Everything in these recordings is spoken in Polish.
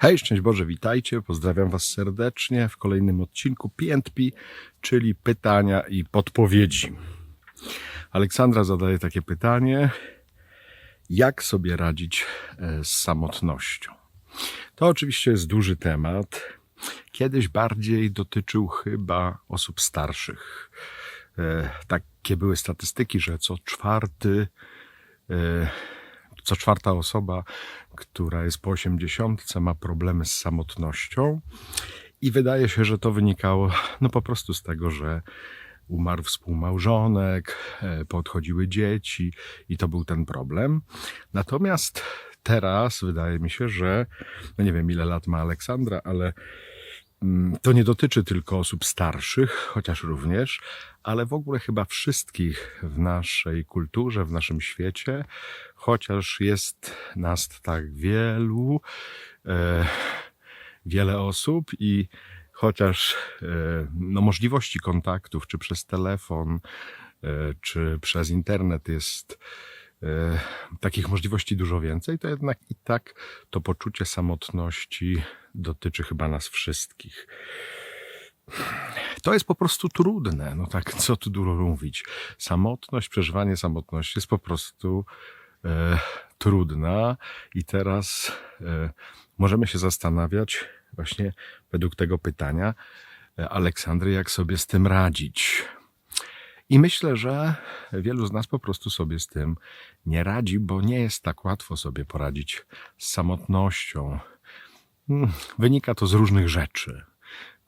Hej, szczęść Boże, witajcie, pozdrawiam Was serdecznie w kolejnym odcinku PNP, czyli pytania i podpowiedzi. Aleksandra zadaje takie pytanie, jak sobie radzić e, z samotnością? To oczywiście jest duży temat. Kiedyś bardziej dotyczył chyba osób starszych. E, Takie były statystyki, że co czwarty e, co czwarta osoba, która jest po osiemdziesiątce, ma problemy z samotnością. I wydaje się, że to wynikało no po prostu z tego, że umarł współmałżonek, e, podchodziły dzieci i to był ten problem. Natomiast teraz wydaje mi się, że no nie wiem ile lat ma Aleksandra, ale to nie dotyczy tylko osób starszych, chociaż również, ale w ogóle chyba wszystkich w naszej kulturze, w naszym świecie, chociaż jest nas tak wielu, e, wiele osób i chociaż e, no, możliwości kontaktów, czy przez telefon, e, czy przez internet jest takich możliwości dużo więcej, to jednak i tak to poczucie samotności dotyczy chyba nas wszystkich. To jest po prostu trudne. No tak, co tu dużo mówić. Samotność, przeżywanie samotności jest po prostu e, trudna i teraz e, możemy się zastanawiać właśnie według tego pytania e, Aleksandry, jak sobie z tym radzić. I myślę, że wielu z nas po prostu sobie z tym nie radzi, bo nie jest tak łatwo sobie poradzić z samotnością. Mm, Wynika to z różnych rzeczy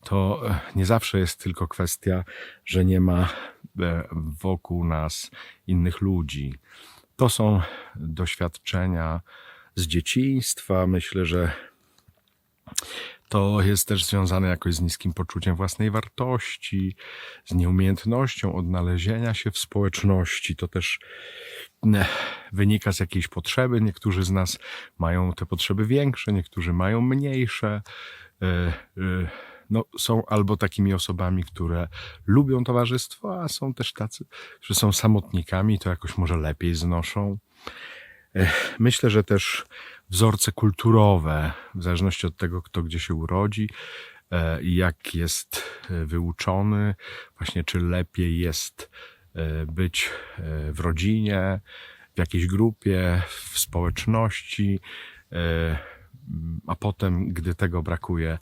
to e, nie zawsze jest tylko kwestia, że nie ma e, wokół nas innych ludzi. To są doświadczenia z dzieciństwa. Myślę, że to jest też związane jakoś z niskim poczuciem własnej wartości, z nieumiejętnością odnalezienia się w społeczności. To też wynika z jakiejś potrzeby. Niektórzy z nas mają te potrzeby większe, niektórzy mają mniejsze. E, e, no, są albo takimi osobami, które lubią towarzystwo, a są też tacy, że są samotnikami, to jakoś może lepiej znoszą. Ech, Myślę, że też wzorce kulturowe, w zależności od tego, kto gdzie się urodzi e, i jak jest e, wyuczony, właśnie czy lepiej jest e, być w rodzinie, w jakiejś grupie, w społeczności, a potem, gdy tego brakuje,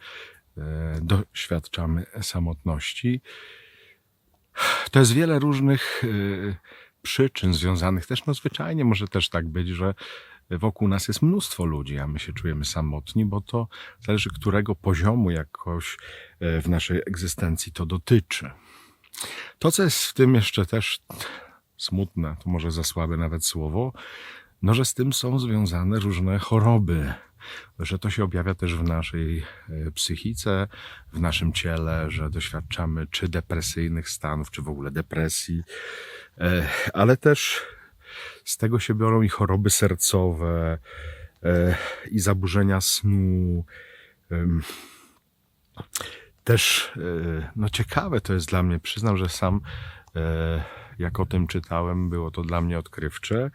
doświadczamy samotności. To jest wiele różnych przyczyn związanych też, no zwyczajnie może też tak być, że wokół nas jest mnóstwo ludzi, a my się czujemy samotni, bo to zależy, którego poziomu jakoś e, w naszej egzystencji to dotyczy. To, co jest w tym jeszcze też smutne, to może za słabe nawet słowo, no, że z tym są związane różne choroby, że to się objawia też w naszej e, psychice, w naszym ciele, że doświadczamy czy depresyjnych stanów, czy w ogóle depresji, e, ale też z tego się biorą i choroby sercowe, e, i zaburzenia snu. Też, no ciekawe to jest dla mnie, przyznam, że sam jak o tym czytałem, było to dla mnie odkrywcze,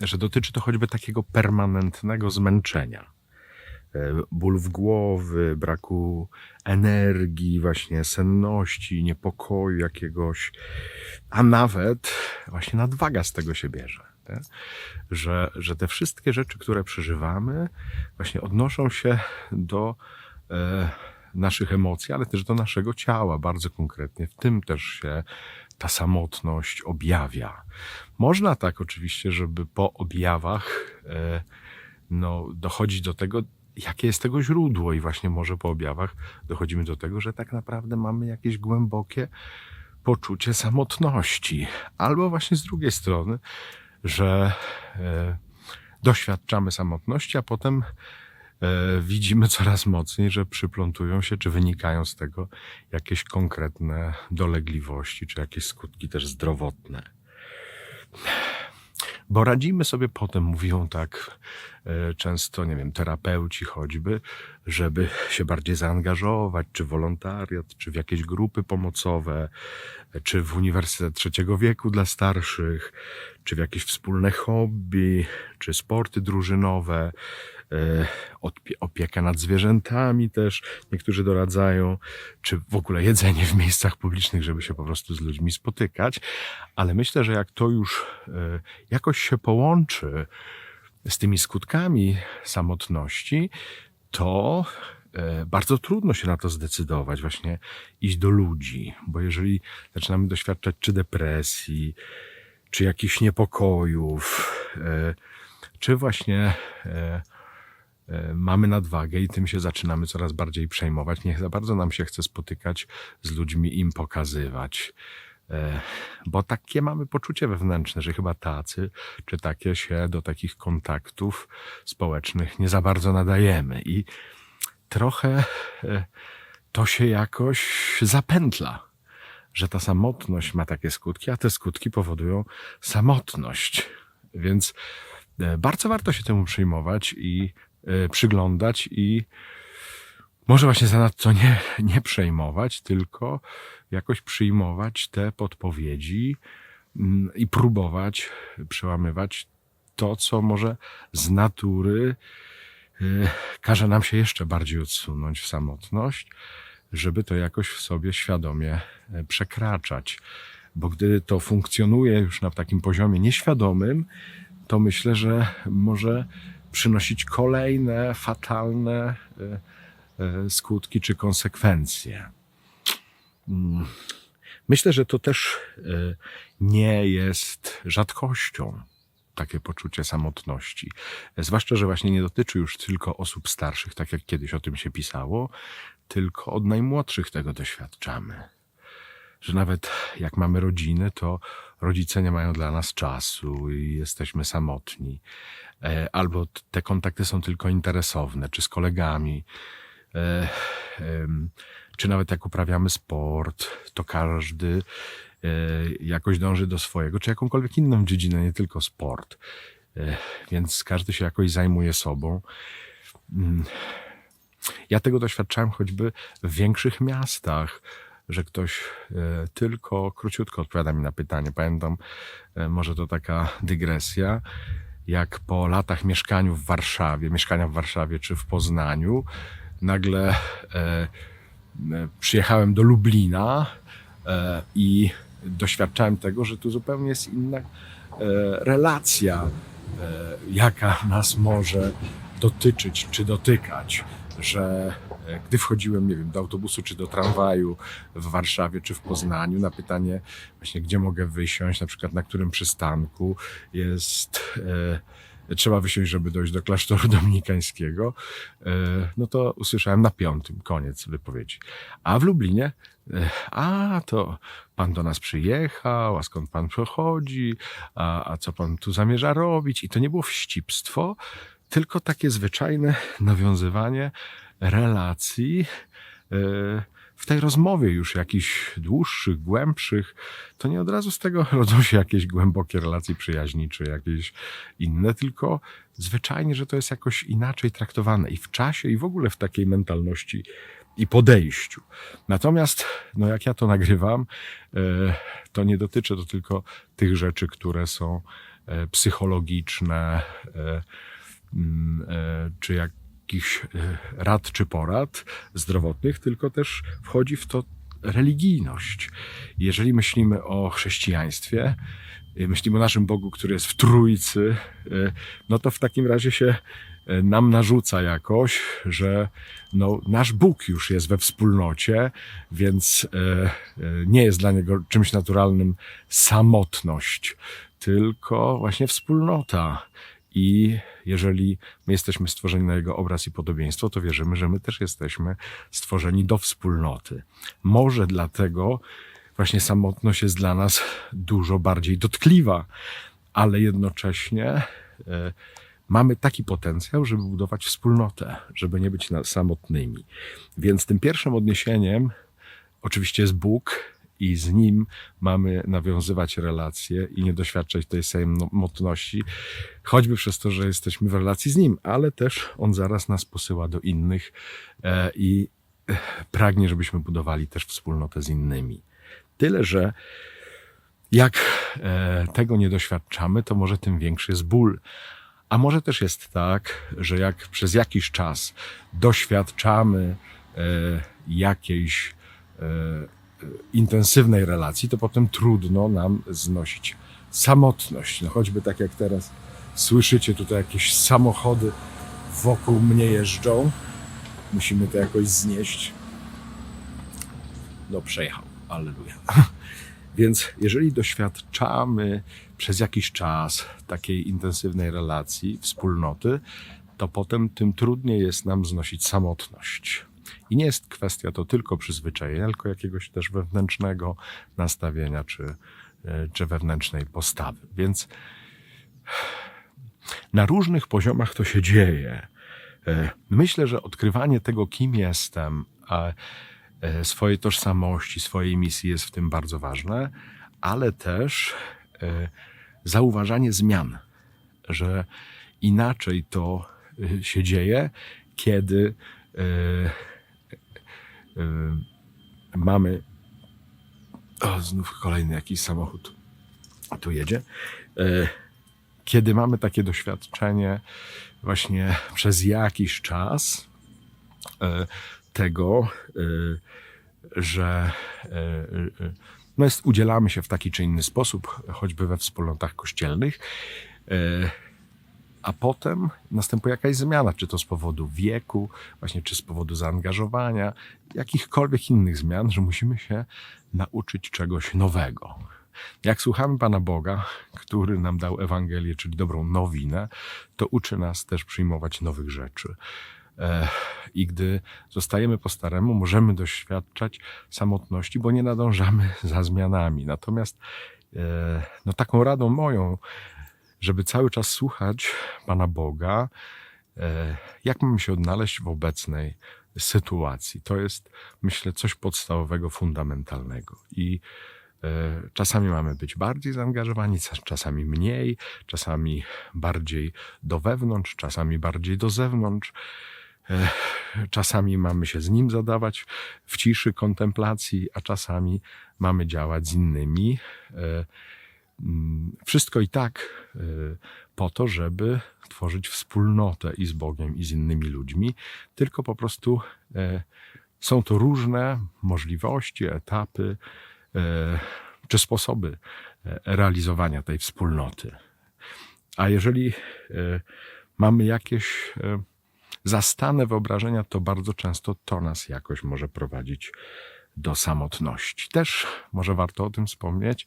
że dotyczy to choćby takiego permanentnego zmęczenia. E, Bólów głowy, braku energii, właśnie senności, niepokoju jakiegoś, a nawet właśnie nadwaga z tego się bierze. Że, że te wszystkie rzeczy, które przeżywamy, właśnie odnoszą się do e, naszych emocji, ale też do naszego ciała, bardzo konkretnie. W tym też się ta samotność objawia. Można tak oczywiście, żeby po objawach e, no, dochodzić do tego, jakie jest tego źródło, i właśnie może po objawach dochodzimy do tego, że tak naprawdę mamy jakieś głębokie poczucie samotności. Albo właśnie z drugiej strony, że e, doświadczamy samotności, a potem widzimy coraz mocniej, że przyplątują się, czy wynikają z tego jakieś konkretne dolegliwości, czy jakieś skutki też zdrowotne. Bo radzimy sobie potem, mówią tak e, często, nie wiem, terapeuci choćby, żeby się bardziej zaangażować, czy wolontariat, czy w jakieś grupy pomocowe, e, czy w Uniwersytet Trzeciego Wieku dla starszych, czy w jakieś wspólne hobby, czy sporty drużynowe. E, opiekę nad zwierzętami też niektórzy doradzają, czy w ogóle jedzenie w miejscach publicznych, żeby się po prostu z ludźmi spotykać. Ale myślę, że jak to już e, jakoś się połączy z tymi skutkami samotności, to e, bardzo trudno się na to zdecydować, właśnie iść do ludzi, bo jeżeli zaczynamy doświadczać czy depresji, czy jakichś niepokojów, czy właśnie mamy nadwagę i tym się zaczynamy coraz bardziej przejmować. Nie za bardzo nam się chce spotykać z ludźmi, im pokazywać. E, Bo takie mamy poczucie wewnętrzne, że chyba tacy czy takie się do takich kontaktów społecznych nie za bardzo nadajemy. I trochę e, to się jakoś zapętla, że ta samotność ma takie skutki, a te skutki powodują samotność. Więc e, bardzo warto się temu przyjmować i e, przyglądać i może właśnie zanadto nie, nie przejmować, tylko jakoś przyjmować te podpowiedzi mm, i próbować przełamywać to, co może z natury y, każe nam się jeszcze bardziej odsunąć w samotność, żeby to jakoś w sobie świadomie e, przekraczać. Bo gdy to funkcjonuje już na takim poziomie nieświadomym, to myślę, że może przynosić kolejne fatalne e, e, skutki czy konsekwencje. Mm. Myślę, że to też e, nie jest rzadkością takie poczucie samotności. Zwłaszcza, że właśnie nie dotyczy już tylko osób starszych, tak jak kiedyś o tym się pisało, tylko od najmłodszych tego doświadczamy. Że nawet jak mamy rodziny, to rodzice nie mają dla nas czasu i jesteśmy samotni. E, Albo te kontakty są tylko interesowne, czy z kolegami, e, czy nawet jak uprawiamy sport, to każdy e, jakoś dąży do swojego, czy jakąkolwiek inną dziedzinę, nie tylko sport. Więc każdy się jakoś zajmuje sobą. Mm. Ja tego doświadczałem choćby w większych miastach, że ktoś e, tylko króciutko odpowiada mi na pytanie. Pamiętam, e, może to taka dygresja, jak po latach mieszkaniu w Warszawie, mieszkania w Warszawie czy w Poznaniu, nagle e, przyjechałem do Lublina i doświadczałem tego, że tu zupełnie jest inna relacja, jaka nas może dotyczyć czy dotykać, że e, gdy wchodziłem, nie wiem, do autobusu czy do tramwaju w Warszawie czy w Poznaniu, na pytanie właśnie, gdzie mogę wysiąść, na przykład na którym przystanku jest, e, trzeba wysiąść, żeby dojść do klasztoru dominikańskiego, e, no to usłyszałem na piątym, koniec wypowiedzi. A w Lublinie, e, a to pan do nas przyjechał, a skąd pan przychodzi, a, a co pan tu zamierza robić? I to nie było wścibstwo, tylko takie zwyczajne nawiązywanie relacji e, w tej rozmowie już jakichś dłuższych, głębszych, to nie od razu z tego rodzą się jakieś głębokie relacje przyjaźni, czy jakieś inne, tylko zwyczajnie, że to jest jakoś inaczej traktowane i w czasie, i w ogóle w takiej mentalności i podejściu. Natomiast, no jak ja to nagrywam, e, to nie dotyczy to tylko tych rzeczy, które są e, psychologiczne, czy jakichś e, rad czy porad zdrowotnych, tylko też wchodzi w to religijność. Jeżeli myślimy o chrześcijaństwie, e, myślimy o naszym Bogu, który jest w Trójcy, e, no to w takim razie się e, nam narzuca jakoś, że no, nasz Bóg już jest we wspólnocie, więc e, e, nie jest dla niego czymś naturalnym samotność, tylko właśnie wspólnota. I jeżeli my jesteśmy stworzeni na Jego obraz i podobieństwo, to wierzymy, że my też jesteśmy stworzeni do wspólnoty. Może dlatego właśnie samotność jest dla nas dużo bardziej dotkliwa, ale jednocześnie e, mamy taki potencjał, żeby budować wspólnotę, żeby nie być samotnymi. Więc tym pierwszym odniesieniem oczywiście jest Bóg i z Nim mamy nawiązywać relacje i nie doświadczać tej samotności, choćby przez to, że jesteśmy w relacji z Nim, ale też On zaraz nas posyła do innych e, i e, pragnie, żebyśmy budowali też wspólnotę z innymi. Tyle, że jak e, tego nie doświadczamy, to może tym większy jest ból. A może też jest tak, że jak przez jakiś czas doświadczamy jakiejś intensywnej relacji, to potem trudno nam znosić samotność. No choćby tak jak teraz słyszycie tutaj jakieś samochody wokół mnie jeżdżą. Musimy to jakoś znieść. No przejechał, alleluja. Więc jeżeli doświadczamy przez jakiś czas takiej intensywnej relacji, wspólnoty, to potem tym trudniej jest nam znosić samotność. I nie jest kwestia to tylko przyzwyczajenia, tylko jakiegoś też wewnętrznego nastawienia czy, e, czy wewnętrznej postawy. Więc na różnych poziomach to się dzieje. E, Myślę, że odkrywanie tego, kim jestem, e, swojej tożsamości, swojej misji jest w tym bardzo ważne, ale też zauważanie zmian, że inaczej to się dzieje, kiedy mamy. O, znów kolejny jakiś samochód tu jedzie. E, Kiedy mamy takie doświadczenie, właśnie przez jakiś czas e, tego, że no jest, udzielamy się w taki czy inny sposób, choćby we wspólnotach kościelnych, a potem następuje jakaś zmiana, czy to z powodu wieku, właśnie czy z powodu zaangażowania, jakichkolwiek innych zmian, że musimy się nauczyć czegoś nowego. Jak słuchamy Pana Boga, który nam dał Ewangelię, czyli dobrą nowinę, to uczy nas też przyjmować nowych rzeczy. I gdy zostajemy po staremu, możemy doświadczać samotności, bo nie nadążamy za zmianami. Natomiast e, no, taką radą moją, żeby cały czas słuchać Pana Boga, e, jak mamy się odnaleźć w obecnej sytuacji. To jest, myślę, coś podstawowego, fundamentalnego. I e, czasami mamy być bardziej zaangażowani, czas- czasami mniej, czasami bardziej do wewnątrz, czasami bardziej do zewnątrz. E, Czasami mamy się z nim zadawać w ciszy kontemplacji, a czasami mamy działać z innymi. Mm, Wszystko i tak e, po to, żeby tworzyć wspólnotę i z Bogiem, i z innymi ludźmi, tylko po prostu e, są to różne możliwości, etapy e, czy sposoby realizowania tej wspólnoty. A jeżeli mamy jakieś zastane wyobrażenia, to bardzo często to nas jakoś może prowadzić do samotności. Też może warto o tym wspomnieć,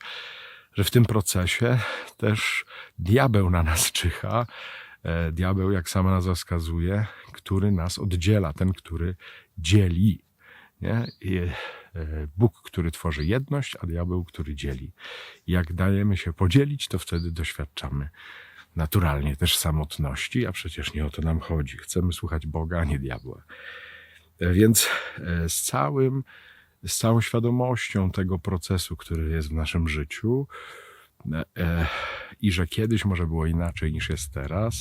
że w tym procesie też diabeł na nas czyha. E, Diabeł, jak sama nazwa wskazuje, który nas oddziela, ten, który dzieli. Nie? I, e, Bóg, który tworzy jedność, a diabeł, który dzieli. Jak dajemy się podzielić, to wtedy doświadczamy naturalnie też samotności, a przecież nie o to nam chodzi. Chcemy słuchać Boga, a nie diabła. E, Więc z całym, z całą świadomością tego procesu, który jest w naszym życiu, e, i że kiedyś może było inaczej niż jest teraz,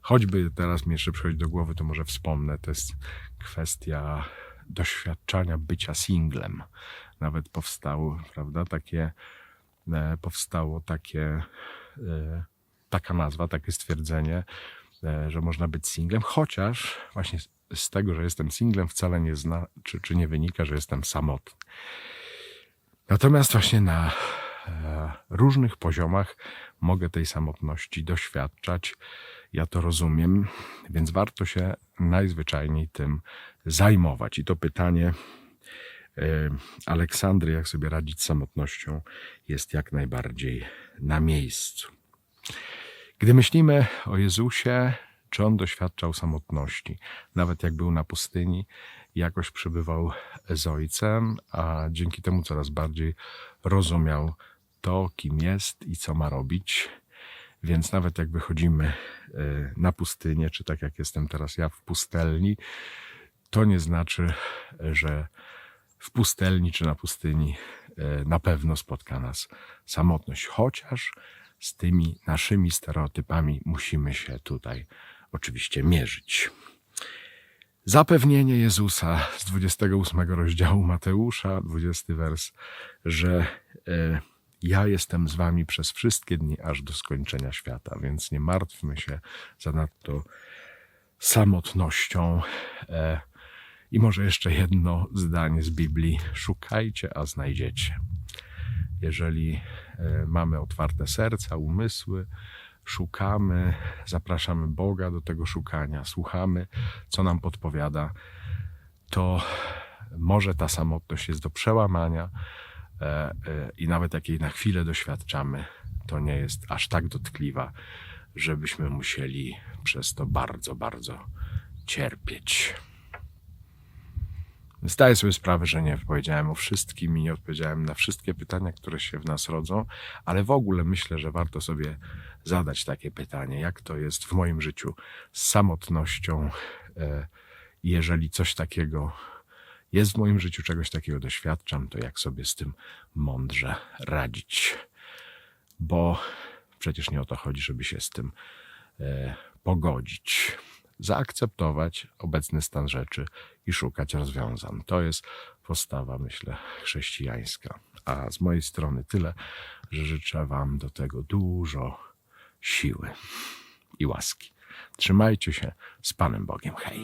choćby teraz mi jeszcze przychodzi do głowy, to może wspomnę, to jest kwestia doświadczania bycia singlem. Nawet powstało, prawda, takie, e, powstało takie, e, taka nazwa, takie stwierdzenie, że można być singlem, chociaż właśnie z- tego, że jestem singlem, wcale nie zna, czy, czy nie wynika, że jestem samotny. Natomiast właśnie na e, różnych poziomach mogę tej samotności doświadczać. Ja to rozumiem, więc warto się najzwyczajniej tym zajmować. I to pytanie e, Aleksandry, jak sobie radzić z samotnością, jest jak najbardziej na miejscu. Gdy myślimy o Jezusie, czy on doświadczał samotności, nawet jak był na pustyni, jakoś przebywał z Ojcem, a dzięki temu coraz bardziej rozumiał to, kim jest i co ma robić. Więc nawet jak wychodzimy e, na pustynię, czy tak jak jestem teraz ja w pustelni, to nie znaczy, że w pustelni czy na pustyni e, na pewno spotka nas samotność, chociaż z tymi naszymi stereotypami musimy się tutaj oczywiście mierzyć. Zapewnienie Jezusa z 28 rozdziału Mateusza, 20 wers, że e, Ja jestem z wami przez wszystkie dni aż do skończenia świata, więc nie martwmy się zanadto samotnością. E, I może jeszcze jedno zdanie z Biblii: szukajcie, a znajdziecie. Jeżeli e, mamy otwarte serca, umysły, szukamy, zapraszamy Boga do tego szukania, słuchamy, co nam podpowiada, to może ta samotność jest do przełamania e, e, i nawet jak jej na chwilę doświadczamy, to nie jest aż tak dotkliwa, żebyśmy musieli przez to bardzo, bardzo cierpieć. Zdaję sobie sprawę, że nie powiedziałem o wszystkim i nie odpowiedziałem na wszystkie pytania, które się w nas rodzą, ale w ogóle myślę, że warto sobie zadać takie pytanie, jak to jest w moim życiu z samotnością, e, jeżeli coś takiego jest w moim życiu, czegoś takiego doświadczam, to jak sobie z tym mądrze radzić. Bo przecież nie o to chodzi, żeby się z tym e, pogodzić. Zaakceptować obecny stan rzeczy i szukać rozwiązań. To jest postawa, myślę, chrześcijańska. A z mojej strony tyle, że życzę Wam do tego dużo siły i łaski. Trzymajcie się z Panem Bogiem. Hej.